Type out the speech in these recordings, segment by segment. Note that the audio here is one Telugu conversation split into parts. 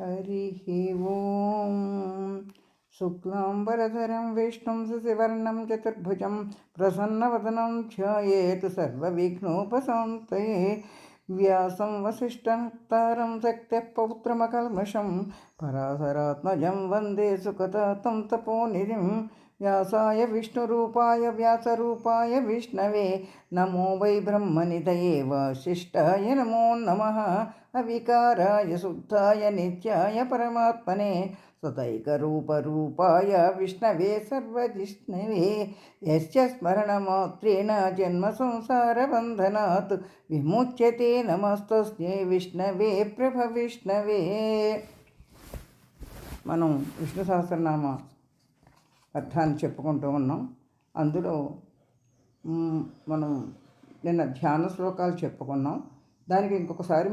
हरिः ॐ शुक्लाम्बरधरं विष्णुं शशिवर्णं, चतुर्भुजं प्रसन्नवदनं ध्यायेत् सर्वविघ्नोपशान्तये। व्यासं वसिष्ठनक्तारं शक्त्यः पौत्रमकल्मषं, पराशरात्मजं वंदे सुखतातं तपोनिधिं। व्यासाय विष्णुरूपाय व्यासरूपाय विष्णवे नमो वै ब्रह्मनिधये वसिष्ठाय नमो नमः अविकाराय शुद्धाय नित्याय परमात्मने सदैकरूपरूपाय विष्णवे सर्वजिष्णवे यस्य स्मरणमात्रेण जन्मसंसारबन्धनात् विमुच्यते नमस्तस्यै విష్ణవే ప్రభ విష్ణవే మనం విష్ణు సహస్రనామ అర్థాన్ని చెప్పుకుంటూ ఉన్నాం. అందులో మనం నిన్న ధ్యాన శ్లోకాలు చెప్పుకున్నాం. దానికి ఇంకొకసారి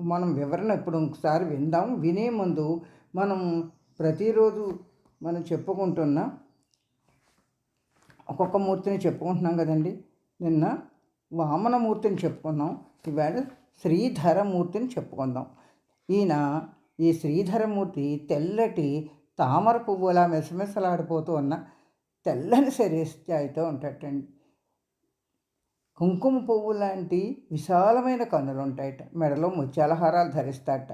మనం వివరణ ఇప్పుడు ఇంకొకసారి విందాం. వినే ముందు మనం ప్రతిరోజు మనం చెప్పుకుంటున్న ఒక్కొక్క మూర్తిని చెప్పుకుంటున్నాం కదండి. నిన్న వామనమూర్తిని చెప్పుకున్నాం. ఈవేళ శ్రీధరమూర్తిని చెప్పుకుందాం. ఈయన ఈ శ్రీధరమూర్తి తెల్లటి తామర పువ్వులా మెసమెసలాడిపోతూ ఉన్న తెల్లని శరీరస్థాయితో ఉంటాటండి. కుంకుమ పువ్వు లాంటి విశాలమైన కన్నులు ఉంటాయట మెడలో ముత్యాలహారాలు ధరిస్తాట.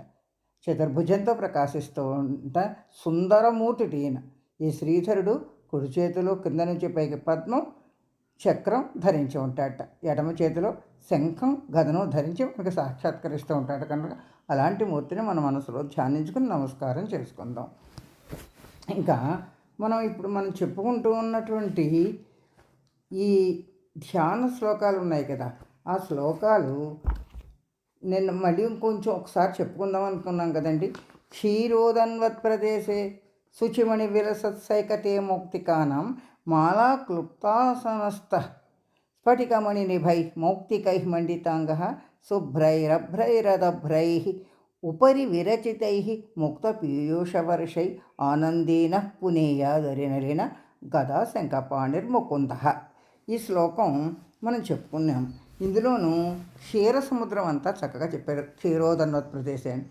చతుర్భుజంతో ప్రకాశిస్తూ ఉంట సుందరమూర్తి ఈయన. ఈ శ్రీధరుడు కుడి చేతిలో కింద నుంచి పైకి పద్మం చక్రం ధరించి ఉంటాడట ఎడమ చేతిలో శంఖం గదనం ధరించి మనకి సాక్షాత్కరిస్తూ ఉంటాడు కనుక. అలాంటి మూర్తిని మన మనసులో ధ్యానించుకుని నమస్కారం చేసుకుందాం. ఇంకా మనం ఇప్పుడు మనం చెప్పుకుంటూ ఉన్నటువంటి ఈ ధ్యాన శ్లోకాలు ఉన్నాయి కదా ఆ శ్లోకాలు నేను మళ్ళీ ఇంకొంచెం ఒకసారి చెప్పుకుందాం అనుకున్నాం కదండి. క్షీరోదన్వత్ ప్రదేశే శుచిమణి విలసత్సైకతే మౌక్తికానం మాలా క్లుప్తాసనస్థ స్ఫటికమణి నిభై మౌక్తికై మండితాంగ శుభ్రైరభ్రైరదభ్రై ఉపరి విరచితై ముక్తపీయూషవర్షై ఆనందేన పునేయాదరినలిన గదా శంఖపాణిర్ముకుంద ఈ శ్లోకం మనం చెప్పుకున్నాం. ఇందులోనూ క్షీర సముద్రం అంతా చక్కగా చెప్పారు. క్షీరోదన్నత్ ప్రదేశం అని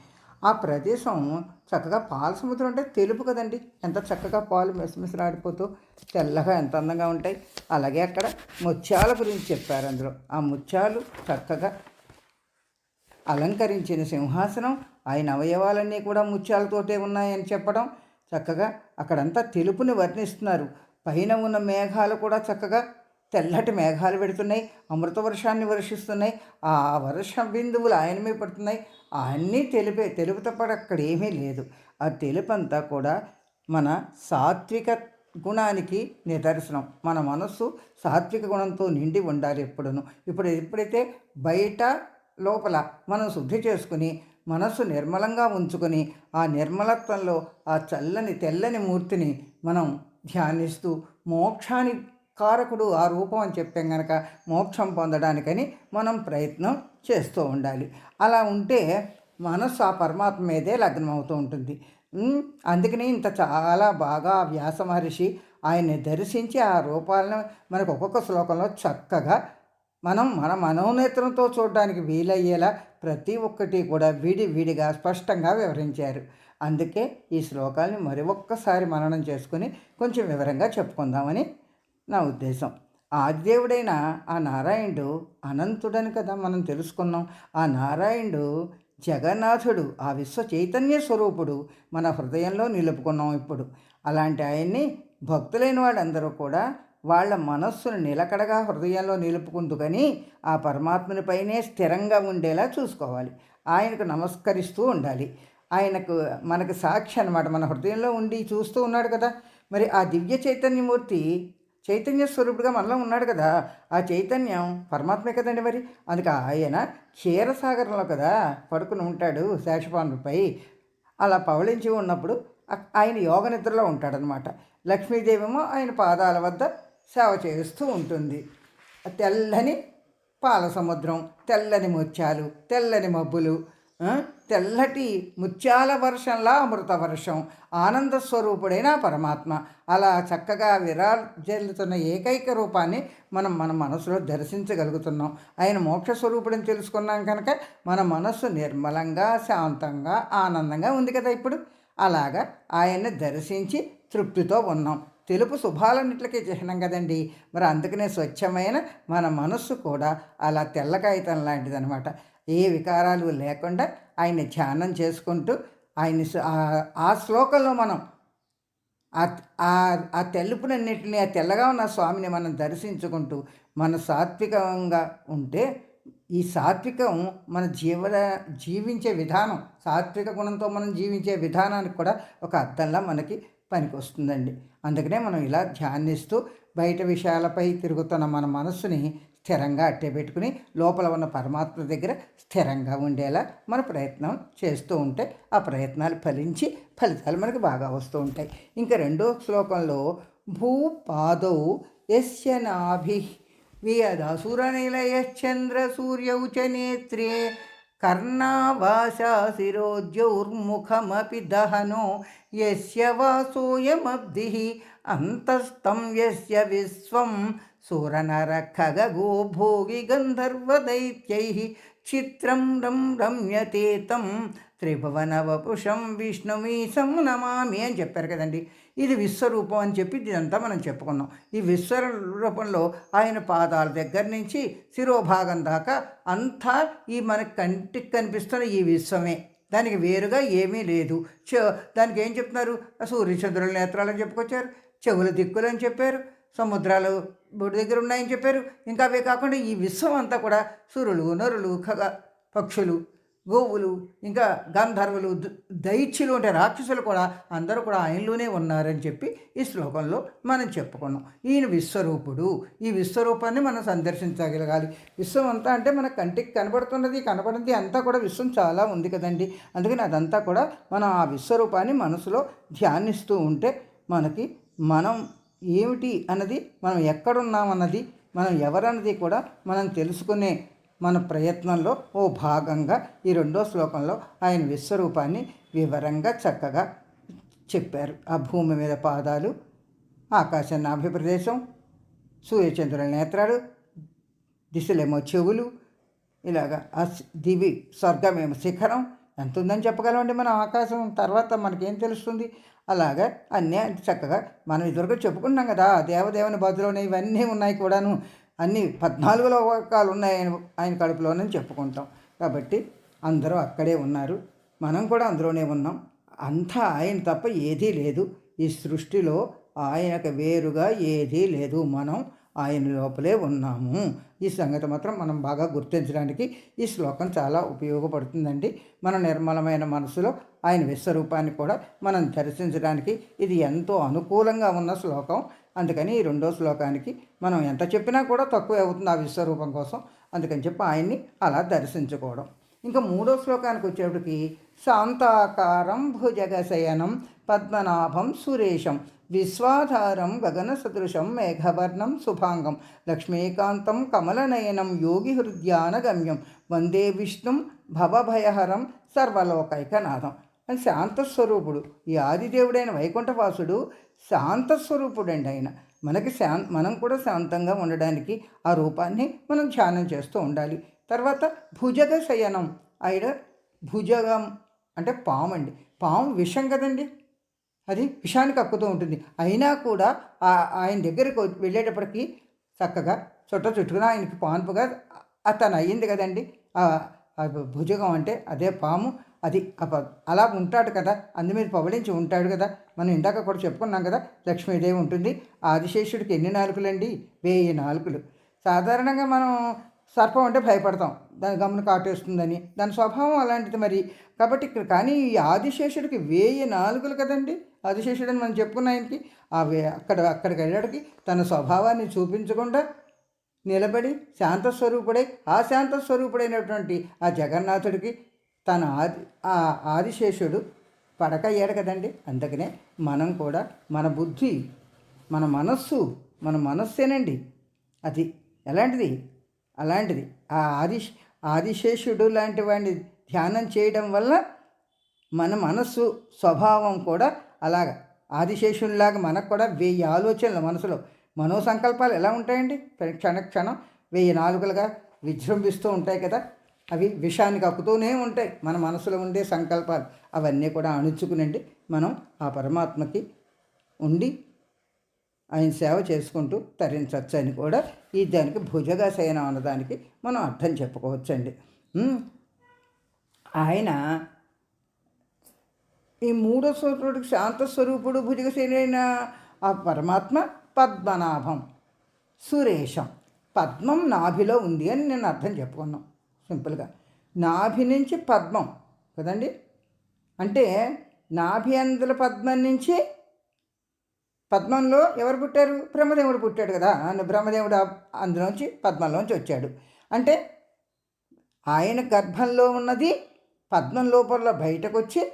ఆ ప్రదేశం చక్కగా పాల సముద్రం అంటే తెలుపు కదండి. ఎంత చక్కగా పాలు మెసమెసలాడిపోతూ తెల్లగా ఎంత అందంగా ఉంటాయి. అలాగే అక్కడ ముత్యాల గురించి చెప్పారు అందులో. ఆ ముత్యాలు చక్కగా అలంకరించిన సింహాసనం ఆయన అవయవాలన్నీ కూడా ముత్యాలతోటే ఉన్నాయని చెప్పడం చక్కగా అక్కడంతా తెలుపుని వర్ణిస్తున్నారు. పైన ఉన్న మేఘాలు కూడా చక్కగా తెల్లటి మేఘాలు పెడుతున్నాయి అమృత వర్షాన్ని వర్షిస్తున్నాయి ఆ వర్ష బిందువులు ఆయన మీద పడుతున్నాయి. అన్నీ తెలిపే తెలుపు తప్ప అక్కడ ఏమీ లేదు. ఆ తెలుపు అంతా కూడా మన సాత్విక గుణానికి నిదర్శనం. మన మనస్సు సాత్విక గుణంతో నిండి ఉండాలి ఎప్పుడును. ఇప్పుడు ఎప్పుడైతే బయట లోపల మనం శుద్ధి చేసుకుని మనస్సు నిర్మలంగా ఉంచుకొని ఆ నిర్మలత్వంలో ఆ చల్లని తెల్లని మూర్తిని మనం ధ్యానిస్తూ మోక్షాని కారకుడు ఆ రూపం అని చెప్పాం కనుక మోక్షం పొందడానికని మనం ప్రయత్నం చేస్తూ ఉండాలి. అలా ఉంటే మనస్సు ఆ పరమాత్మ మీదే లగ్నం అవుతూ ఉంటుంది అందుకని ఇంత చాలా బాగా వ్యాస మహర్షి ఆయన్ని దర్శించి ఆ రూపాలను మనకు ఒక్కొక్క శ్లోకంలో చక్కగా మనం మన మనోనేత్రంతో చూడడానికి వీలయ్యేలా ప్రతి ఒక్కటి కూడా విడి విడిగా స్పష్టంగా వివరించారు. అందుకే ఈ శ్లోకాల్ని మరి ఒక్కసారి మననం చేసుకుని కొంచెం వివరంగా చెప్పుకుందామని నా ఉద్దేశం. ఆదిదేవుడైన ఆ నారాయణుడు అనంతుడని కదా మనం తెలుసుకున్నాం. ఆ నారాయణుడు జగన్నాథుడు ఆ విశ్వ చైతన్య స్వరూపుడు మన హృదయంలో నిలుపుకున్నాం ఇప్పుడు. అలాంటి ఆయన్ని భక్తులైన వాళ్ళందరూ కూడా వాళ్ళ మనస్సును నిలకడగా హృదయంలో నిలుపుకుందుకని ఆ పరమాత్మనిపైనే స్థిరంగా ఉండేలా చూసుకోవాలి. ఆయనకు నమస్కరిస్తూ ఉండాలి. ఆయనకు మనకు సాక్షి అనమాట మన హృదయంలో ఉండి చూస్తూ ఉన్నాడు కదా. మరి ఆ దివ్య చైతన్యమూర్తి చైతన్య స్వరూపుడుగా మనలో ఉన్నాడు కదా. ఆ చైతన్యం పరమాత్మే కదండి మరి. అందుకే ఆయన క్షీరసాగరంలో కదా పడుకుని ఉంటాడు శేషపానుపై అలా పవళించి ఉన్నప్పుడు ఆయన యోగ నిద్రలో ఉంటాడనమాట లక్ష్మీదేవేమో ఆయన పాదాల వద్ద సేవ చేస్తూ ఉంటుంది. తెల్లని పాల సముద్రం తెల్లని ముత్యాలు తెల్లని మబ్బులు తెల్లటి ముత్యాల వర్షంలా అమృత వర్షం ఆనంద స్వరూపుడైన పరమాత్మ. అలా చక్కగా విరాజల్లుతున్న ఏకైక రూపాన్ని మనం మన మనసులో దర్శించగలుగుతున్నాం. ఆయన మోక్ష స్వరూపుడని తెలుసుకున్నాం కనుక మన మనస్సు నిర్మలంగా శాంతంగా ఆనందంగా ఉంది కదా ఇప్పుడు. అలాగా ఆయన్ని దర్శించి తృప్తితో ఉన్నాం. తెలుపు శుభాలన్నిటికీ చిహ్నం కదండి. మరి అందుకనే స్వచ్ఛమైన మన మనస్సు కూడా అలా తెల్ల కాగితం లాంటిదనమాట ఏ వికారాలు లేకుండా ఆయన ధ్యానం చేసుకుంటూ ఆయన ఆ- శ్లోకంలో మనం ఆ- ఆ- ఆ ఆ తెల్లగా ఉన్న స్వామిని మనం దర్శించుకుంటూ మన సాత్వికంగా ఉంటే ఈ సాత్వికం మన జీవ జీవించే విధానం సాత్విక గుణంతో మనం జీవించే విధానానికి కూడా ఒక అర్థంలా మనకి పనికి వస్తుందండి అందుకనే మనం ఇలా ధ్యానిస్తూ బయట విషయాలపై తిరుగుతున్న మన మనస్సుని స్థిరంగా అట్టే పెట్టుకుని లోపల ఉన్న పరమాత్మ దగ్గర స్థిరంగా ఉండేలా మన ప్రయత్నం చేస్తూ ఉంటే ఆ ప్రయత్నాలు ఫలించి ఫలితాలు మనకి బాగా వస్తూ ఉంటాయి. ఇంకా రెండో శ్లోకంలో భూపాదౌ యస్య నాభి వియదసురనిలయశ్చంద్ర సూర్య చ నేత్రే కర్ణావాసా శిరోద్యౌర్ముఖమపి దహనో యస్య వాసోయమబ్ధి అంతస్తం యస్య విశ్వం సురనర ఖగగో భోగి గంధర్వదైత్యై చిత్రం రం రమ్యతే తం త్రిభువన వపుషం విష్ణుమీశం నమామి అని చెప్పారు కదండి. ఇది విశ్వరూపం అని చెప్పి ఇదంతా మనం చెప్పుకున్నాం. ఈ విశ్వరూపంలో ఆయన పాదాల దగ్గర నుంచి శిరోభాగం దాకా అంతా ఈ మన కంటికి కనిపిస్తున్న ఈ విశ్వమే. దానికి వేరుగా ఏమీ లేదు. దానికి ఏం చెప్తున్నారు? సూర్యచంద్రుల నేత్రాలని చెప్పుకొచ్చారు. చెవుల దిక్కులు అని చెప్పారు. సముద్రాలు బొడి దగ్గర ఉన్నాయని చెప్పారు. ఇంకా అవే కాకుండా ఈ విశ్వం అంతా కూడా సూర్యులు నరులు ఖగ పక్షులు గోవులు ఇంకా గంధర్వులు దైత్యులు అంటే రాక్షసులు కూడా అందరూ కూడా ఆయనలోనే ఉన్నారని చెప్పి ఈ శ్లోకంలో మనం చెప్పుకున్నాం. ఈయన విశ్వరూపుడు. ఈ విశ్వరూపాన్ని మనం సందర్శించగలగాలి. విశ్వం అంతా అంటే మన కంటికి కనబడుతున్నది కనబడింది అంతా కూడా విశ్వం చాలా ఉంది కదండి. అందుకని అదంతా కూడా మనం ఆ విశ్వరూపాన్ని మనసులో ధ్యానిస్తూ ఉంటే మనకి మనం ఏమిటి అన్నది మనం ఎక్కడున్నామన్నది మనం ఎవరన్నది కూడా మనం తెలుసుకునే మన ప్రయత్నంలో ఓ భాగంగా ఈ రెండో శ్లోకంలో ఆయన విశ్వరూపాన్ని వివరంగా చక్కగా చెప్పారు. ఆ భూమి మీద పాదాలు ఆకాశం నాభిప్రదేశం సూర్యచంద్రుల నేత్రాలు దిశలేమో చెవులు ఇలాగా ఆ దివి స్వర్గమేమో శిఖరం ఎంత ఉందని చెప్పగలమండి మనం ఆకాశం తర్వాత మనకేం తెలుస్తుంది? అలాగా అన్నీ చక్కగా మనం ఇదివరకు చెప్పుకున్నాం కదా దేవదేవుని బదులోనే ఇవన్నీ ఉన్నాయి కూడాను. అన్నీ పద్నాలుగు లోకాలు ఉన్నాయి ఆయన ఆయన కడుపులోనని చెప్పుకుంటాం. కాబట్టి అందరూ అక్కడే ఉన్నారు. మనం కూడా అందులోనే ఉన్నాం. అంతా ఆయన తప్ప ఏదీ లేదు. ఈ సృష్టిలో ఆయనకు వేరుగా ఏదీ లేదు. మనం ఆయన లోపలే ఉన్నాము. ఈ సంగతి మాత్రం మనం బాగా గుర్తించడానికి ఈ శ్లోకం చాలా ఉపయోగపడుతుందండి. మన నిర్మలమైన మనసులో ఆయన విశ్వరూపాన్ని కూడా మనం దర్శించడానికి ఇది ఎంతో అనుకూలంగా ఉన్న శ్లోకం. అందుకని ఈ రెండో శ్లోకానికి మనం ఎంత చెప్పినా కూడా తక్కువ అవుతుంది ఆ విశ్వరూపం కోసం. అందుకని చెప్పి ఆయన్ని అలా దర్శించుకోవడం. ఇంకా మూడో శ్లోకానికి వచ్చేప్పటికి శాంతాకారం భుజగశయనం పద్మనాభం సురేషం విశ్వాధారం గగన సదృశం మేఘవర్ణం శుభాంగం లక్ష్మీకాంతం కమలనయనం యోగి హృద్యానగమ్యం వందే విష్ణుం భవభయహరం సర్వలోకైకనాథం. అని శాంతస్వరూపుడు ఈ ఆదిదేవుడైన వైకుంఠవాసుడు శాంతస్వరూపుడండి ఆయన. మనకి శా మనం కూడా శాంతంగా ఉండడానికి ఆ రూపాన్ని మనం ధ్యానం చేస్తూ ఉండాలి. తర్వాత భుజగ శయనం. ఆయన భుజగం అంటే పాము అండి పాము విషం కదండి. అది విషానికి కక్కుతూ ఉంటుంది. అయినా కూడా ఆయన దగ్గరికి వెళ్ళేటప్పటికి చక్కగా చుట్ట చుట్టుకుని ఆయనకి పాన్పుగా అతను అయ్యింది కదండి. భుజగం అంటే అదే పాము. అది అలా ఉంటాడు కదా. అందు మీద పవళించి ఉంటాడు కదా. మనం ఇందాక కూడా చెప్పుకున్నాం కదా లక్ష్మీదేవి ఉంటుంది. ఆదిశేషుడికి ఎన్ని నాలుకలండి? వెయ్యి నాలుకలు. సాధారణంగా మనం సర్పం అంటే భయపడతాం. దాని గమన కాటేస్తుందని. దాని స్వభావం అలాంటిది మరి. కాబట్టి ఇక్కడ కానీ ఈ ఆదిశేషుడికి వేయి నాలుగులు కదండి? ఆదిశేషుడు అని మనం చెప్పుకున్న ఆయనకి ఆ వే అక్కడ అక్కడికి వెళ్ళడానికి తన స్వభావాన్ని చూపించకుండా నిలబడి శాంతస్వరూపుడై ఆ శాంతస్వరూపుడైనటువంటి ఆ జగన్నాథుడికి తన ఆది ఆ ఆదిశేషుడు పడకయ్యాడు కదండి. అందుకనే మనం కూడా మన బుద్ధి మన మనస్సు మన మనస్సేనండి. అది ఎలాంటిది? అలాంటిది. ఆ ఆది ఆదిశేషుడు లాంటి వాడిని ధ్యానం చేయడం వల్ల మన మనస్సు స్వభావం కూడా అలాగ ఆదిశేషునిలాగా మనకు కూడా వెయ్యి ఆలోచనలు మనసులో. మనో సంకల్పాలు ఎలా ఉంటాయండి? క్షణ క్షణం వెయ్యి నాలుగులుగా విజృంభిస్తూ ఉంటాయి కదా. అవి విషానికి కక్కుతూనే ఉంటాయి. మన మనసులో ఉండే సంకల్పాలు అవన్నీ కూడా అణుచుకునండి. మనం ఆ పరమాత్మకి ఉండి ఆయన సేవ చేసుకుంటూ తరించవచ్చు అని కూడా ఈ దానికి భుజగాశయనం అన్నదానికి మనం అర్థం చెప్పుకోవచ్చండి. ఆయన ఈ మూడో స్వరూపుడికి శాంత స్వరూపుడు భుజగశైన ఆ పరమాత్మ పద్మనాభం సురేషం పద్మం నాభిలో ఉంది అని నేను అర్థం చెప్పుకున్నాం. సింపుల్గా. నాభి నుంచి పద్మం కదండి? అంటే నాభి అందుల పద్మం నుంచి పద్మంలో ఎవరు పుట్టారు? బ్రహ్మదేవుడు పుట్టాడు కదా. బ్రహ్మదేవుడు అందులోంచి పద్మంలోంచి వచ్చాడు. అంటే ఆయన గర్భంలో ఉన్నది పద్మం లోపల బయటకు వచ్చి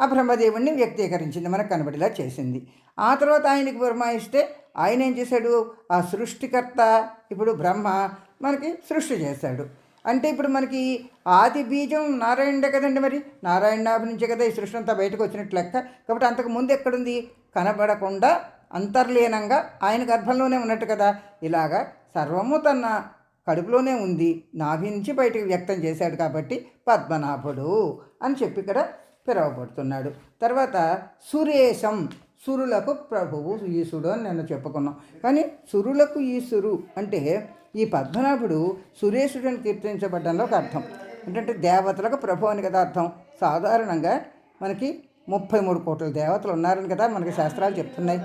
ఆ బ్రహ్మదేవుడిని వ్యక్తీకరించింది మనకు కనబడేలా చేసింది. ఆ తర్వాత ఆయనకి పురమాయిస్తే ఆయన ఏం చేశాడు? ఆ సృష్టికర్త ఇప్పుడు బ్రహ్మ మనకి సృష్టి చేశాడు. అంటే ఇప్పుడు మనకి ఆది బీజం నారాయణుడే కదండి మరి? నారాయణ నుంచే కదా ఈ సృష్టి అంతా బయటకు వచ్చినట్టు లెక్క. కాబట్టి అంతకు ముందు ఎక్కడుంది? కనబడకుండా అంతర్లీనంగా ఆయన గర్భంలోనే ఉన్నట్టు కదా? ఇలాగా సర్వము తన కడుపులోనే ఉంది. నాభి నుంచి బయటకు వ్యక్తం చేశాడు కాబట్టి పద్మనాభుడు అని చెప్పి ఇక్కడ పిలువబడుతున్నాడు. తర్వాత సురేశం సురులకు ప్రభువు ఈశుడు అని నేను చెప్పుకున్నాం. కానీ సురులకు ఈశురు అంటే ఈ పద్మనాభుడు సురేశుడు అని కీర్తించబడ్డంలో ఒక అర్థం. ఏంటంటే దేవతలకు ప్రభు అని కదా అర్థం. సాధారణంగా మనకి ముప్పై మూడు కోట్ల దేవతలు ఉన్నారని కదా మనకి శాస్త్రాలు చెప్తున్నాయి.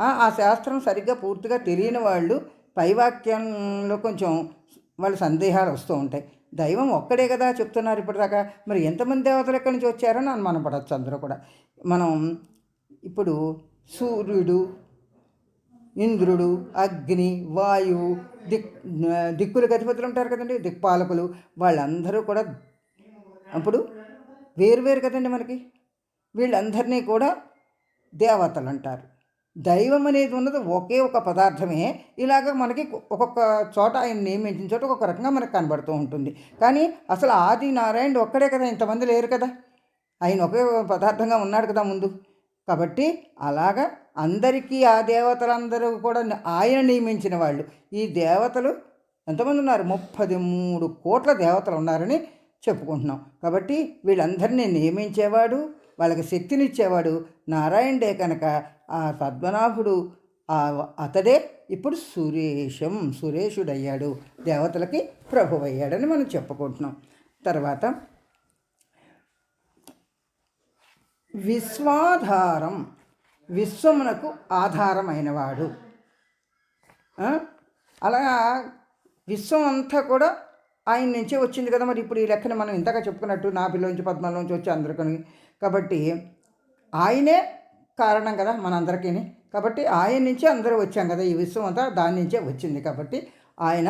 ఆ శాస్త్రం సరిగ్గా పూర్తిగా తెలియని వాళ్ళు పైవాక్యంలో కొంచెం వాళ్ళ సందేహాలు వస్తూ ఉంటాయి. దైవం ఒక్కడే కదా చెప్తున్నారు ఇప్పటిదాకా. మరి ఎంతమంది దేవతలు ఎక్కడి నుంచి వచ్చారని అనుమానపడవచ్చు అందరూ కూడా. మనం ఇప్పుడు సూర్యుడు ఇంద్రుడు అగ్ని వాయువు దిక్ దిక్కులకు అధిపతులు ఉంటారు కదండి దిక్పాలకులు వాళ్ళందరూ కూడా అప్పుడు వేరు వేరు కదండి మనకి. వీళ్ళందరినీ కూడా దేవతలు అంటారు. దైవం అనేది ఉన్నది ఒకే ఒక పదార్థమే ఇలాగ మనకి ఒక్కొక్క చోట ఆయన నియమించిన చోట ఒక్కొక్క రకంగా మనకు కనబడుతూ ఉంటుంది. కానీ అసలు ఆది నారాయణుడు ఒక్కడే కదా ఇంతమంది లేరు కదా. ఆయన ఒకే పదార్థంగా ఉన్నాడు కదా ముందు. కాబట్టి అలాగా అందరికీ ఆ దేవతలందరూ కూడా ఆయన నియమించిన వాళ్ళు. ఈ దేవతలు ఎంతమంది ఉన్నారు? ముప్పది మూడు కోట్ల దేవతలు ఉన్నారని చెప్పుకుంటున్నాం. కాబట్టి వీళ్ళందరినీ నియమించేవాడు వాళ్ళకి శక్తినిచ్చేవాడు నారాయణుడే కనుక. ఆ పద్మనాభుడు అతడే ఇప్పుడు సురేషం సురేషుడయ్యాడు దేవతలకి ప్రభు అయ్యాడని మనం చెప్పుకుంటున్నాం. తర్వాత విశ్వాధారం. విశ్వమునకు ఆధారమైనవాడు. అలాగా విశ్వం అంతా కూడా ఆయన నుంచే వచ్చింది కదా మరి. ఇప్పుడు ఈ లెక్కన మనం ఇంతగా చెప్పుకున్నట్టు నా నాభిలోంచి పద్మలోంచి వచ్చి అందరికీ కాబట్టి ఆయనే కారణం కదా మనందరికీ కాబట్టి ఆయన నుంచే అందరూ వచ్చాం కదా ఈ విశ్వం అంతా దాని నుంచే వచ్చింది. కాబట్టి ఆయన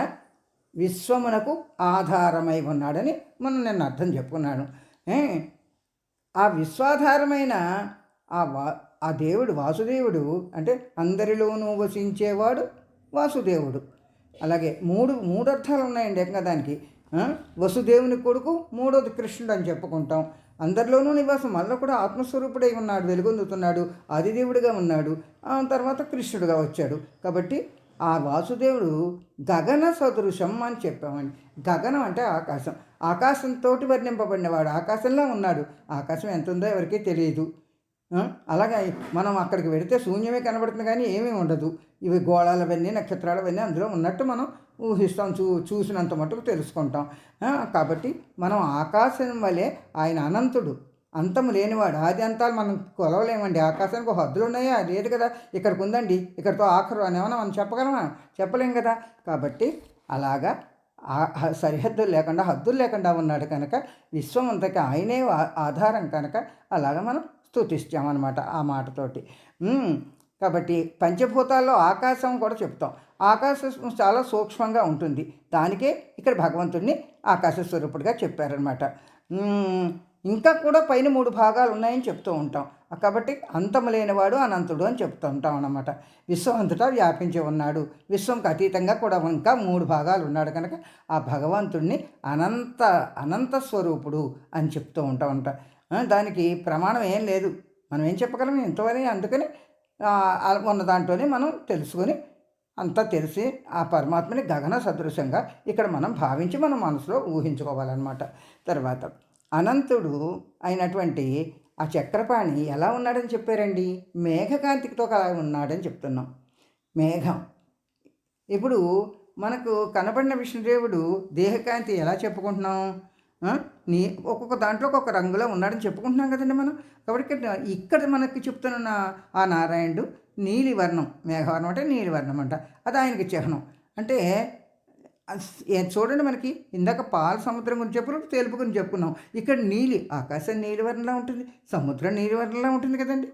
విశ్వమునకు ఆధారమై ఉన్నాడని మనం నేను అర్థం చెప్పుకున్నాను. ఆ విశ్వాధారమైన ఆ వా ఆ దేవుడు వాసుదేవుడు అంటే అందరిలోనూ వసించేవాడు వాసుదేవుడు. అలాగే మూడు మూడు అర్థాలు ఉన్నాయండి ఇంకా దానికి. వసుదేవుని కొడుకు మూడోది కృష్ణుడు అని చెప్పుకుంటాం. అందరిలోనూ నివాసం మళ్ళీ కూడా ఆత్మస్వరూపుడై ఉన్నాడు వెలుగొందుతున్నాడు ఆదిదేవుడిగా ఉన్నాడు ఆ తర్వాత కృష్ణుడుగా వచ్చాడు. కాబట్టి ఆ వాసుదేవుడు గగన సదృశం అని చెప్పామండి. గగనం అంటే ఆకాశం. ఆకాశంతో వర్ణింపబడినవాడు ఆకాశంలో ఉన్నాడు. ఆకాశం ఎంత ఉందో ఎవరికీ తెలియదు. అలాగే మనం అక్కడికి వెడితే శూన్యమే కనబడుతుంది కానీ ఏమీ ఉండదు. ఇవి గోళాలు అవన్నీ నక్షత్రాలు అవన్నీ అందులో ఉన్నట్టు మనం ఊహిస్తాం. చూ చూసినంత మటుకు తెలుసుకుంటాం. కాబట్టి మనం ఆకాశం వలె ఆయన అనంతుడు. అంతము లేనివాడు. ఆది అంతాలు మనం కొలవలేమండి. ఆకాశానికి ఒక హద్దులు ఉన్నాయా? లేదు కదా. ఇక్కడికి ఉందండి. ఇక్కడితో ఆఖరు అనేమన్నా మనం చెప్పగలమా? చెప్పలేం కదా. కాబట్టి అలాగా సరిహద్దులు లేకుండా హద్దులు లేకుండా ఉన్నాడు కనుక విశ్వం అంతకి ఆయనే ఆధారం కనుక అలాగ మనం స్థుతిస్తామన్నమాట ఆ మాటతోటి. కాబట్టి పంచభూతాల్లో ఆకాశం కూడా చెప్తాం ఆకాశం చాలా సూక్ష్మంగా ఉంటుంది. దానికే ఇక్కడ భగవంతుడిని ఆకాశ స్వరూపుడిగా చెప్పారనమాట ఇంకా కూడా పైన మూడు భాగాలు ఉన్నాయని చెప్తూ ఉంటాం. కాబట్టి అంతము లేనివాడు అనంతుడు అని చెప్తూ ఉంటాం అన్నమాట. విశ్వం అంతటా వ్యాపించి ఉన్నాడు. విశ్వంకి అతీతంగా కూడా ఇంకా మూడు భాగాలు ఉన్నాడు కనుక ఆ భగవంతుడిని అనంత అనంత స్వరూపుడు అని చెప్తూ ఉంటాం అంట దానికి ప్రమాణం ఏం లేదు. మనం ఏం చెప్పగలం? ఇంతవరకు అందుకని ఉన్న దాంట్లోనే మనం తెలుసుకొని అంతా తెలిసి ఆ పరమాత్మని గగన సదృశంగా ఇక్కడ మనం భావించి మన మనసులో ఊహించుకోవాలన్నమాట. తర్వాత అనంతుడు అయినటువంటి ఆ చక్రపాణి ఎలా ఉన్నాడని చెప్పారండి? మేఘకాంతితో అలా ఉన్నాడని చెప్తున్నాం. మేఘం. ఇప్పుడు మనకు కనబడిన విష్ణుదేవుడు దేహకాంతి ఎలా చెప్పుకుంటున్నాం? నీ ఒక్కొక్క దాంట్లో ఒక్కొక్క రంగులో ఉన్నాడని చెప్పుకుంటున్నాం కదండి మనం. కాబట్టి ఇక్కడ ఇక్కడ మనకి చెప్తున్న ఆ నారాయణుడు నీలి వర్ణం మేఘవర్ణం అంటే నీలి వర్ణం అంట. అది ఆయనకి చిహ్నం. అంటే చూడండి మనకి ఇందాక పాల సముద్రం గురించి చెప్పినప్పుడు తెలుపు గురించి చెప్పుకున్నాం. ఇక్కడ నీలి ఆకాశం నీలివర్ణంలో ఉంటుంది సముద్రం నీలివర్ణంలో ఉంటుంది కదండి.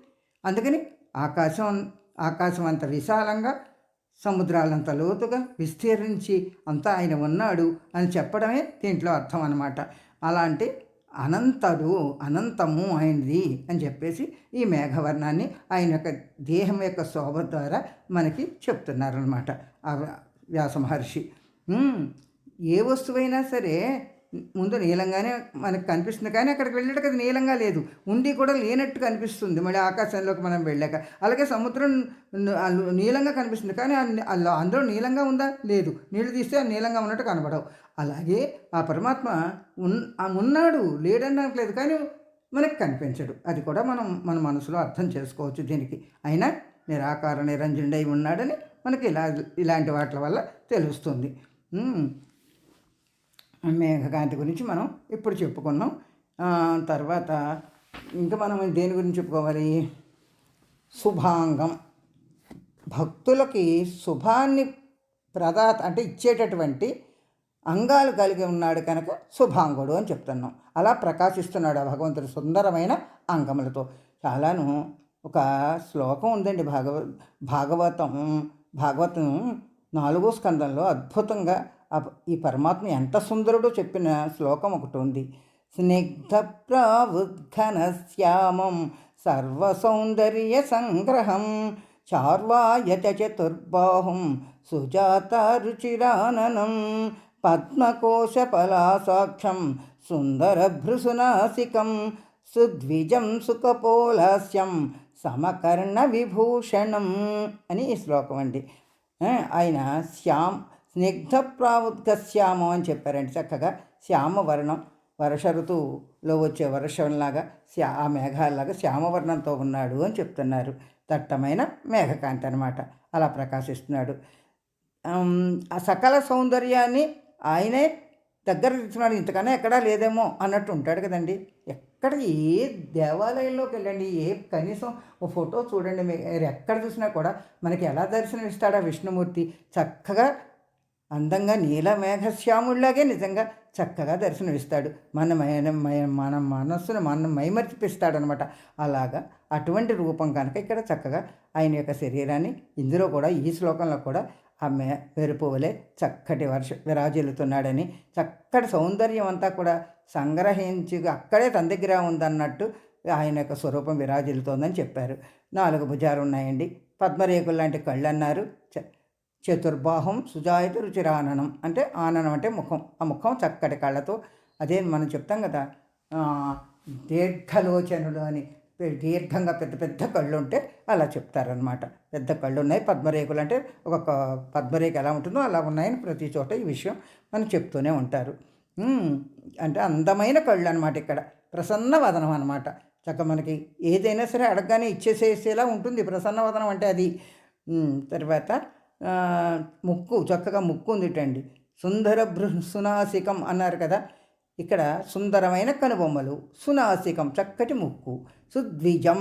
అందుకని ఆకాశం ఆకాశం అంత విశాలంగా సముద్రాలంత లోతుగా విస్తీర్ణించి అంతా ఆయన ఉన్నాడు అని చెప్పడమే దీంట్లో అర్థం అన్నమాట. అలాంటి అనంతడు అనంతము ఆయనది అని చెప్పేసి ఈ మేఘవర్ణాన్ని ఆయన యొక్క దేహం యొక్క శోభ ద్వారా మనకి చెప్తున్నారనమాట వ్యాస మహర్షి. ఏ వస్తువైనా సరే ముందు నీలంగానే మనకు కనిపిస్తుంది. కానీ అక్కడికి వెళ్ళేటకు అది నీలంగా లేదు. ఉండి కూడా లేనట్టు కనిపిస్తుంది. మళ్ళీ ఆకాశంలోకి మనం వెళ్ళాక. అలాగే సముద్రం నీలంగా కనిపిస్తుంది. కానీ ఆ- అందులో నీలంగా ఉందా? లేదు. నీళ్ళు తీస్తే ఆ నీలంగా ఉన్నట్టు కనబడవు. అలాగే ఆ పరమాత్మ ఉన్ ఉన్నాడు. లేడనడానికి లేదు. కానీ మనకు కనిపించడు. అది కూడా మనం మన మనసులో అర్థం చేసుకోవచ్చు దీనికి. అయినా నిరాకార నిరంజనుడై ఉన్నాడని మనకి ఇలా ఇలాంటి వాటి వల్ల తెలుస్తుంది. మేఘకాంతి గురించి మనం ఇప్పుడు చెప్పుకున్నాం. తర్వాత ఇంకా మనం దేని గురించి చెప్పుకోవాలి? శుభాంగం. భక్తులకి శుభాన్ని ప్రదాత అంటే ఇచ్చేటటువంటి అంగాలు కలిగి ఉన్నాడు కనుక శుభాంగుడు అని చెప్తున్నాం. అలా ప్రకాశిస్తున్నాడు ఆ భగవంతుడు సుందరమైన అంగములతో. చాలాను ఒక శ్లోకం ఉందండి భాగవ భాగవతం. భాగవతం నాలుగో స్కందంలో అద్భుతంగా ఈ పరమాత్మ ఎంత సుందరుడో చెప్పిన శ్లోకం ఒకటి ఉంది. స్నిగ్ధ ప్రావుద్ఘన శ్యామం సర్వసౌందర్య సంగ్రహం చార్వాయత చతుర్బాహుం సుజాత రుచిరాననం పద్మకోశపలాసాక్షం సుందరభృసునాసికం సుద్విజం సుఖపోలాస్యం సమకర్ణ విభూషణం అని ఈ శ్లోకం అండి. ఆయన శ్యామ్ స్నిగ్ధ ప్రావుద్గ శ్యామం అని చెప్పారండి. చక్కగా శ్యామవర్ణం వర్ష ఋతువులో వచ్చే వర్షంలాగా శ్యా ఆ మేఘాల్లాగా శ్యామవర్ణంతో ఉన్నాడు అని చెప్తున్నారు. దట్టమైన మేఘకాంతి అనమాట అలా ప్రకాశిస్తున్నాడు. ఆ సకల సౌందర్యాన్ని ఆయనే దగ్గర తీసుకున్నాడు ఇంతకన్నా ఎక్కడా లేదేమో అన్నట్టు ఉంటాడు కదండి. ఎక్కడ ఏ దేవాలయంలోకి వెళ్ళండి ఏ కనీసం ఓ ఫోటో చూడండి. మీరు ఎక్కడ చూసినా కూడా మనకి ఎలా దర్శనం ఆ విష్ణుమూర్తి? చక్కగా అందంగా నీల మేఘశ్యాముళ్ళాగే నిజంగా చక్కగా దర్శనమిస్తాడు. మన మన మన మనస్సును మనం మైమర్చిపిస్తాడనమాట. అలాగా అటువంటి రూపం కనుక ఇక్కడ చక్కగా ఆయన యొక్క శరీరాన్ని ఇందులో కూడా ఈ శ్లోకంలో కూడా ఆ మే మెరుపు చక్కటి వర్ష విరాజిల్లుతున్నాడని చక్కటి సౌందర్యం అంతా కూడా సంగ్రహించి అక్కడే తన దగ్గర ఉందన్నట్టు ఆయన యొక్క స్వరూపం విరాజిల్లుతోందని చెప్పారు. నాలుగు భుజాలు ఉన్నాయండి పద్మరేకులు లాంటి కళ్ళు అన్నారు చ- చతుర్బాహం సుజాయిత రుచిరాననం. అంటే ఆననం అంటే ముఖం. ఆ ముఖం చక్కటి కళ్ళతో అదే మనం చెప్తాం కదా దీర్ఘలోచనులు అని దీర్ఘంగా పెద్ద పెద్ద కళ్ళు ఉంటే అలా చెప్తారనమాట పెద్ద కళ్ళు ఉన్నాయి పద్మరేకులు అంటే ఒక క- పద్మరేఖ ఎలా ఉంటుందో అలా ఉన్నాయని ప్రతి చోట ఈ విషయం మనం చెప్తూనే ఉంటారు. అంటే అందమైన కళ్ళు అనమాట ఇక్కడ. ప్రసన్న వదనం అనమాట చక్క మనకి ఏదైనా సరే అడగగానే ఇచ్చేసేసేలా ఉంటుంది ప్రసన్న వదనం అంటే అది. తర్వాత ముక్కు చక్కగా ముక్కు ఉందిటండి సుందర భృ సునాసికం అన్నారు కదా. ఇక్కడ సుందరమైన కనుబొమ్మలు సునాసికం చక్కటి ముక్కు సుద్విజం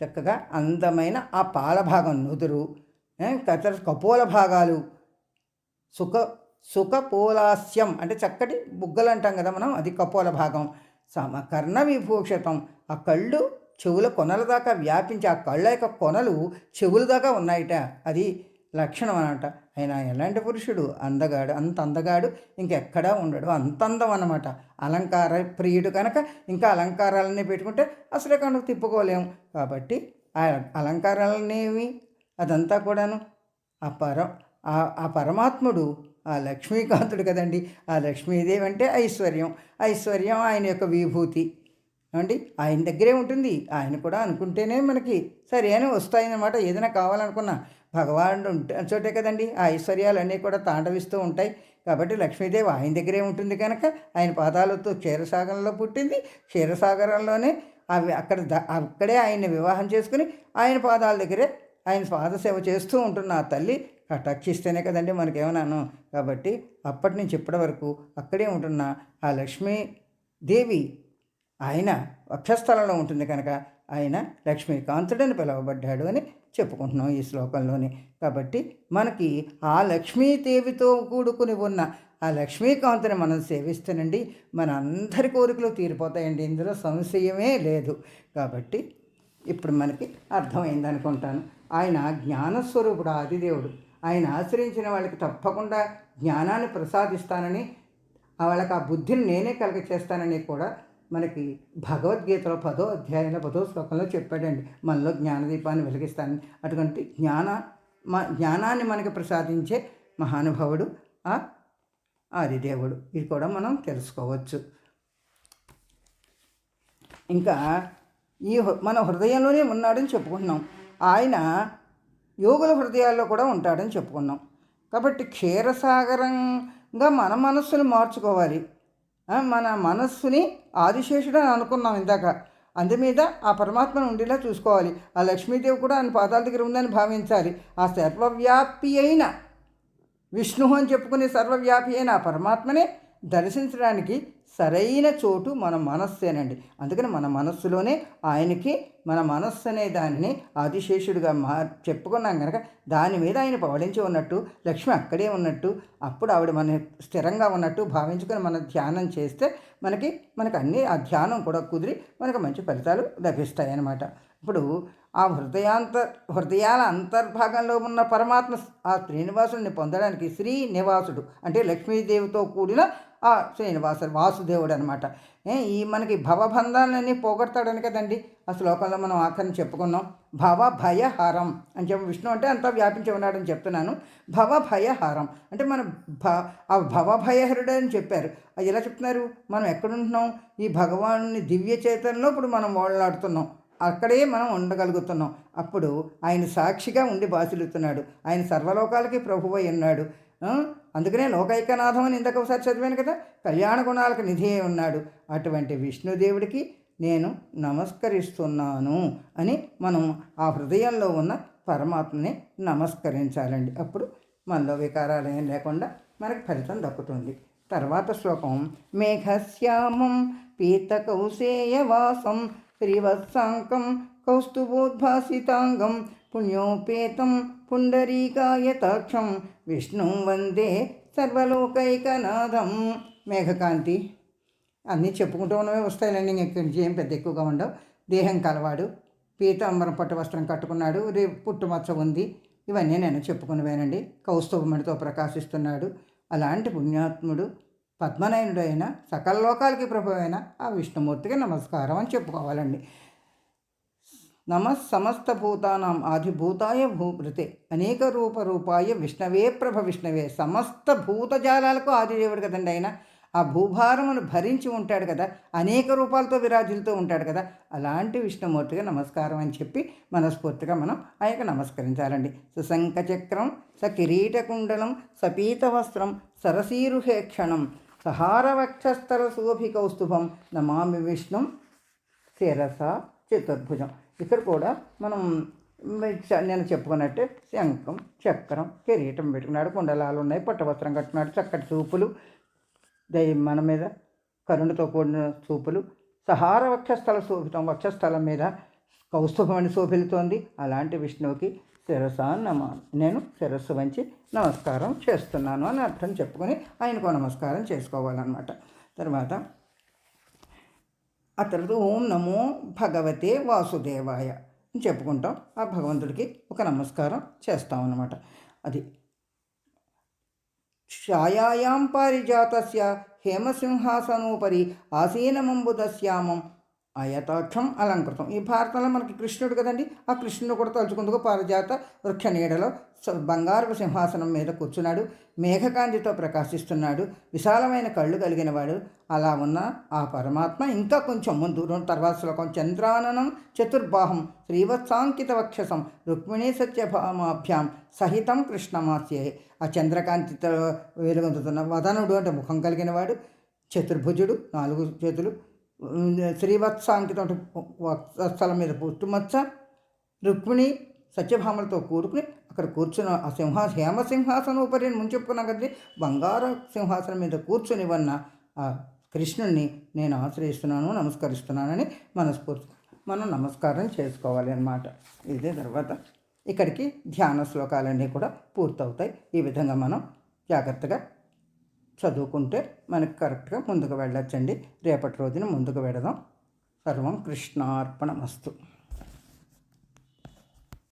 చక్కగా అందమైన ఆ పాల భాగం నుదురు కతర కపోల భాగాలు సుఖ సుఖపోలాస్యం అంటే చక్కటి బుగ్గలు అంటాం కదా మనం అది కపోల భాగం. సమకర్ణ విభూషితం ఆ కళ్ళు చెవుల కొనల దాకా వ్యాపించి ఆ కళ్ళ యొక్క కొనలు చెవుల దాకా ఉన్నాయట. అది లక్షణం అనమాట ఆయన ఎలాంటి పురుషుడు? అందగాడు అంత అందగాడు ఇంకెక్కడా ఉండడు. అంత అందం అనమాట అలంకార ప్రియుడు కనుక ఇంకా అలంకారాలన్నీ పెట్టుకుంటే అసలే కనుక తిప్పుకోలేము కాబట్టి ఆ అలంకారాలనేవి అదంతా కూడాను ఆ పర ఆ- ఆ పరమాత్ముడు ఆ లక్ష్మీకాంతుడు కదండి. ఆ లక్ష్మీదేవి అంటే ఐశ్వర్యం. ఐశ్వర్యం ఆయన యొక్క విభూతి. ఏమండి? ఆయన దగ్గరే ఉంటుంది. ఆయన కూడా అనుకుంటేనే మనకి సరే అని వస్తాయన్నమాట. ఏదైనా కావాలనుకున్నా భగవానుడు ఉంటే చోటే కదండి. ఆ ఐశ్వర్యాలన్నీ కూడా తాండవిస్తూ ఉంటాయి. కాబట్టి లక్ష్మీదేవి ఆయన దగ్గరే ఉంటుంది కనుక ఆయన పాదాలతో క్షీరసాగరంలో పుట్టింది. క్షీరసాగరంలోనే అవి అక్కడ అక్కడే ఆయన్ని వివాహం చేసుకుని ఆయన పాదాల దగ్గరే ఆయన పాదసేవ చేస్తూ ఉంటున్న ఆ తల్లి కటాక్షిస్తేనే కదండి మనకేమన్నాను. కాబట్టి అప్పటి నుంచి ఇప్పటి వరకు అక్కడే ఉంటున్న ఆ లక్ష్మీదేవి ఆయన వక్షస్థలంలో ఉంటుంది కనుక ఆయన లక్ష్మీకాంతుడని పిలువబడ్డాడు అని చెప్పుకుంటున్నాం ఈ శ్లోకంలోని. కాబట్టి మనకి ఆ లక్ష్మీదేవితో కూడుకుని ఉన్న ఆ లక్ష్మీకాంతని మనం సేవిస్తేనండి మన అందరి కోరికలు తీరిపోతాయండి. ఇందులో సంశయమే లేదు. కాబట్టి ఇప్పుడు మనకి అర్థమైంది అనుకుంటాను. ఆయన జ్ఞానస్వరూపుడు ఆదిదేవుడు. ఆయన ఆశ్రయించిన వాళ్ళకి తప్పకుండా జ్ఞానాన్ని ప్రసాదిస్తానని వాళ్ళకి ఆ బుద్ధిని నేనే కలగ చేస్తానని కూడా మనకి భగవద్గీతలో పదో అధ్యాయంలో పదో శ్లోకంలో చెప్పాడండి. మనలో జ్ఞానదీపాన్ని వెలిగిస్తానని. అటువంటి జ్ఞాన మా జ్ఞానాన్ని మనకి ప్రసాదించే మహానుభావుడు ఆ ఆదిదేవుడు. ఇది కూడా మనం తెలుసుకోవచ్చు. ఇంకా ఈ మన హృదయంలోనే ఉన్నాడని చెప్పుకున్నాం. ఆయన యోగుల హృదయాల్లో కూడా ఉంటాడని చెప్పుకున్నాం. కాబట్టి క్షీరసాగరంగా మన మనస్సును మార్చుకోవాలి. మన మనస్సుని ఆదిశేషుడు అని అనుకున్నాం ఇందాక. అందుమీద ఆ పరమాత్మను ఉండేలా చూసుకోవాలి. ఆ లక్ష్మీదేవి కూడా ఆయన పాదాల దగ్గర ఉందని భావించాలి. ఆ సర్వవ్యాపి అయిన విష్ణు అని చెప్పుకునే సర్వవ్యాపి అయిన ఆ పరమాత్మనే దర్శించడానికి సరైన చోటు మన మనస్సేనండి. అందుకని మన మనస్సులోనే ఆయనకి మన మనస్సు అనే దానిని ఆదిశేషుడిగా మా చెప్పుకున్నాం కనుక దాని మీద ఆయన పవడించి ఉన్నట్టు లక్ష్మి అక్కడే ఉన్నట్టు అప్పుడు ఆవిడ మన స్థిరంగా ఉన్నట్టు భావించుకొని మనం ధ్యానం చేస్తే మనకి మనకు అన్ని ఆ ధ్యానం కూడా కుదిరి మనకు మంచి ఫలితాలు లభిస్తాయి అన్నమాట ఇప్పుడు ఆ హృదయాంత హృదయాల అంతర్భాగంలో ఉన్న పరమాత్మ ఆ శ్రీనివాసుడిని పొందడానికి శ్రీనివాసుడు అంటే లక్ష్మీదేవితో కూడిన ఆ వాసుదేవుడు అనమాట ఈ మనకి భవబంధాలన్నీ పోగొడతాడని కదండి? ఆ శ్లోకంలో మనం ఆఖరిని చెప్పుకున్నాం. భవ భయహారం అని చెప్పి విష్ణు అంటే అంతా వ్యాపించి ఉన్నాడని చెప్తున్నాను. భవ భయహారం అంటే మన భ ఆ భవ అని చెప్పారు. అది ఎలా చెప్తున్నారు? మనం ఎక్కడుంటున్నాం? ఈ భగవాను దివ్య చేతనలో ఇప్పుడు మనం ఓడలాడుతున్నాం అక్కడే మనం ఉండగలుగుతున్నాం. అప్పుడు ఆయన సాక్షిగా ఉండి బాసిలుతున్నాడు ఆయన సర్వలోకాలకి ప్రభువై ఉన్నాడు. అందుకనే లోకైకనాథం అని ఇందాక ఒకసారి చదివాను కదా కళ్యాణ గుణాలకు నిధి అయి ఉన్నాడు. అటువంటి విష్ణుదేవుడికి నేను నమస్కరిస్తున్నాను అని మనం ఆ హృదయంలో ఉన్న పరమాత్మని నమస్కరించాలండి. అప్పుడు మనలో వికారాలు ఏం లేకుండా మనకు ఫలితం దక్కుతుంది. తర్వాత శ్లోకం మేఘశ్యామం పీతకౌసేయవాసం శ్రీవత్సాంకం కౌస్తుభోద్భాసితాంగం పుణ్యోపేతం పుండరీకాయతాక్షం. విష్ణుం వందే సర్వలోకైకనాథం. మేఘకాంతి. అన్నీ చెప్పుకుంటూ ఉన్నవే వస్తాయిలండి ఇక్కడి నుంచి ఏం పెద్ద ఎక్కువగా ఉండవు. దేహం కలవాడు. పీతాంబరం పట్టు వస్త్రం కట్టుకున్నాడు. రేపు పుట్టుమచ్చ ఉంది. ఇవన్నీ నేను చెప్పుకునివేనండి కౌస్తుభమణితో ప్రకాశిస్తున్నాడు. అలాంటి పుణ్యాత్ముడు పద్మనయనుడు అయిన సకల లోకాలకి ప్రభు అయిన ఆ విష్ణుమూర్తికి నమస్కారం అని చెప్పుకోవాలండి. నమ సమస్త భూతానాం ఆదిభూతాయ భూభృతే అనేక రూప రూపాయ విష్ణవే ప్రభ విష్ణవే. సమస్త భూతజాలాలకు ఆదిదేవుడు కదండి ఆయన. ఆ భూభారమును భరించి ఉంటాడు కదా. అనేక రూపాలతో విరాజులతో ఉంటాడు కదా. అలాంటి విష్ణుమూర్తిగా నమస్కారం అని చెప్పి మనస్ఫూర్తిగా మనం ఆయనకు నమస్కరించాలండి. సుశంఖచక్రం స కిరీటకుండలం సపీత వస్త్రం సరసీరుహేక్షణం సహారవక్షస్తర శోభి కౌస్తుభం నమామి విష్ణుం శిరస చతుర్భుజం. ఇక్కడ కూడా మనం నేను చెప్పుకున్నట్టే శంఖం చక్రం కిరీటం పెట్టుకున్నాడు కుండలాలు ఉన్నాయి పట్టవస్త్రం కట్టుకున్నాడు చక్కటి చూపులు. దయ మన మీద కరుణతో కూడిన చూపులు. సహార వక్షస్థల శోభితం వక్షస్థలం మీద కౌస్తుభమని శోభిలుతోంది అలాంటి విష్ణువుకి శిరస నమ నేను శిరస్సు వంచి నమస్కారం చేస్తున్నాను అని అర్థం చెప్పుకొని ఆయనకు నమస్కారం చేసుకోవాలన్నమాట. తర్వాత ఆ తర్వాత ఓం నమో భగవతే వాసుదేవాయ అని చెప్పుకుంటాం. ఆ భగవంతుడికి ఒక నమస్కారం చేస్తాం అన్నమాట అది ఛాయాయాం పారిజాతస్య హేమసింహాసనోపరి ఆసీనమంబుదశ్యామం అయతాక్షం అలంకృతం. ఈ భారతంలో మనకి కృష్ణుడు కదండి ఆ కృష్ణుడు కూడా తలుచుకుందుకు పారిజాత వృక్ష నీడలో బంగారు బంగారపు సింహాసనం మీద కూర్చున్నాడు మేఘకాంతితో ప్రకాశిస్తున్నాడు విశాలమైన కళ్ళు కలిగిన వాడు అలా ఉన్న ఆ పరమాత్మ ఇంకా కొంచెం ముందు రెండు తర్వాత శ్లోకం చంద్రాననం చతుర్బాహం శ్రీవత్సాంకిత వక్షసం రుక్మిణీ సత్యభామాభ్యాం సహితం కృష్ణమాస్యే. ఆ చంద్రకాంతితో వెలుగొందుతున్న వదనుడు అంటే ముఖం కలిగిన వాడు చతుర్భుజుడు నాలుగు చేతులు శ్రీవత్సాంకితం అంటే వత్సలం మీద పుట్టుమచ్చ రుక్మిణి సత్యభామలతో కూడుకుని అక్కడ కూర్చున్న ఆ సింహా హేమ సింహాసనం ఉపరి ముందు కదా బంగారు సింహాసనం మీద కూర్చునివన్న ఆ కృష్ణుణ్ణి నేను ఆశ్రయిస్తున్నాను నమస్కరిస్తున్నానని మనస్ఫూర్తి మనం నమస్కారం చేసుకోవాలి అన్నమాట. ఇదే తర్వాత ఇక్కడికి ధ్యాన శ్లోకాలన్నీ కూడా పూర్తవుతాయి. ఈ విధంగా మనం జాగ్రత్తగా చదువుకుంటే మనకి కరెక్ట్గా ముందుకు వెళ్ళొచ్చండి. రేపటి రోజున ముందుకు వెడదాం. సర్వం కృష్ణార్పణమస్తు.